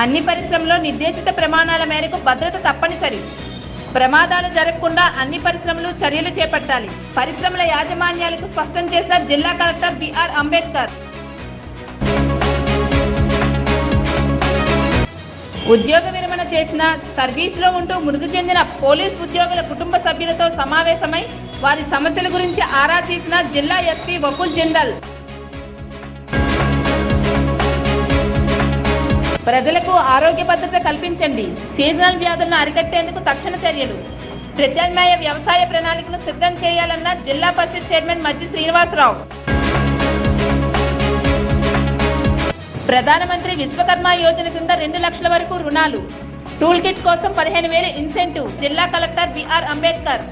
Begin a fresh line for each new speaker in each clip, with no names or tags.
అన్ని పరిశ్రమల్లో నిర్దేశిత ప్రమాణాల మేరకు భద్రత తప్పనిసరి. ప్రమాదాలు జరగకుండా అన్ని పరిశ్రమలు చర్యలు చేపట్టాలి. పరిశ్రమల యాజమాన్యాలకు స్పష్టం చేసిన జిల్లా కలెక్టర్ బిఆర్ అంబేద్కర్. ఉద్యోగ విరమణ చేసిన సర్వీసులో ఉంటూ మృతి చెందిన పోలీస్ ఉద్యోగుల కుటుంబ సభ్యులతో సమావేశమై వారి సమస్యల గురించి ఆరా తీసిన జిల్లా ఎస్పీ వకుల్ జిందల్. ప్రజలకు ఆరోగ్య భద్రత కల్పించండి. సీజనల్ వ్యాధులను అరికట్టేందుకు తక్షణ చర్యలు. ప్రత్యామ్నాయ వ్యవసాయ ప్రణాళికను సిద్ధం చేయాలన్న జిల్లా పరిషత్ చైర్మన్ మజ్జి శ్రీనివాసరావు. ప్రధానమంత్రి విశ్వకర్మ యోజన కింద రెండు లక్షల వరకు రుణాలు. టూల్ కిట్ కోసం పదిహేను వేల ఇన్సెంటివ్ జిల్లా కలెక్టర్ బిఆర్ అంబేద్కర్.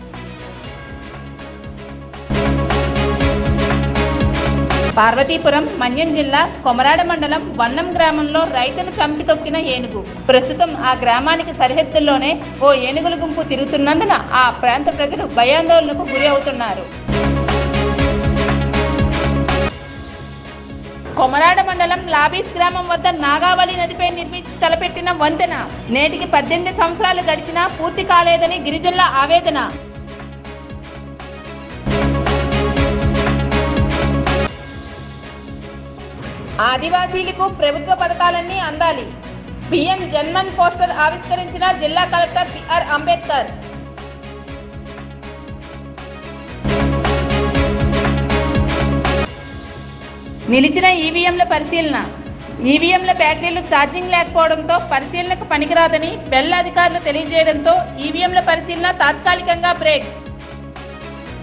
పార్వతీపురం మన్యం జిల్లా కొమరాడ మండలం వన్నం గ్రామంలో రైతును చంపి తొక్కిన ఏనుగు. ప్రస్తుతం ఆ గ్రామానికి సరిహద్దుల్లోనే ఓ ఏనుగుల గుంపు తిరుగుతున్నందున ఆ ప్రాంత ప్రజలు భయాందోళనకు గురి అవుతున్నారు. కొమరాడ మండలం లాబీస్ గ్రామం వద్ద నాగావళి నదిపై నిర్మించి తలపెట్టిన వంతెన నేటికి పద్దెనిమిది సంవత్సరాలు గడిచినా పూర్తి కాలేదని గిరిజనుల ఆవేదన. ఆదివాసీలకు ప్రభుత్వ పథకాలన్నీ అందాలి. పిఎం జన్మన్ పోస్టర్ ఆవిష్కరించిన జిల్లా కలెక్టర్ బిఆర్ అంబేద్కర్. నిలిచిన ఈవీఎంల పరిశీలన. ఈవీఎంల బ్యాటరీలు ఛార్జింగ్ లేకపోవడంతో పరిశీలనకు పనికిరాదని బెల్ అధికారులు తెలియజేయడంతో ఈవీఎంల పరిశీలన తాత్కాలికంగా బ్రేక్.